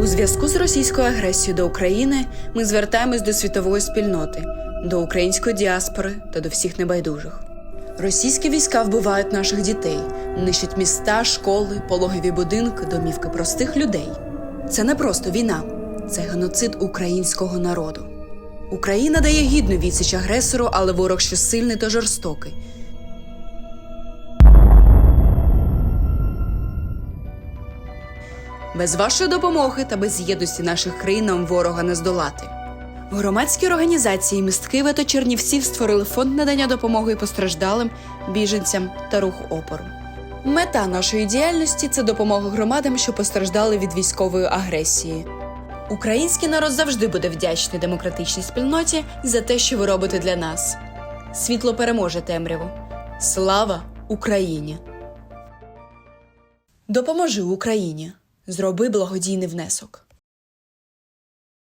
У зв'язку з російською агресією до України ми звертаємось до світової спільноти, до української діаспори та до всіх небайдужих. Російські війська вбивають наших дітей, нищать міста, школи, пологові будинки, домівки простих людей. Це не просто війна, це геноцид українського народу. Україна дає гідну відсіч агресору, але ворог ще сильний та жорстокий. Без вашої допомоги та без єдності наших країн нам ворога не здолати. Громадські організації міст Києва та Чернівців створили фонд надання допомоги постраждалим, біженцям та рух опору. Мета нашої діяльності це допомога громадам, що постраждали від військової агресії. Український народ завжди буде вдячний демократичній спільноті за те, що ви робите для нас. Світло переможе темряву. Слава Україні! Допоможи Україні. Зроби благодійний внесок.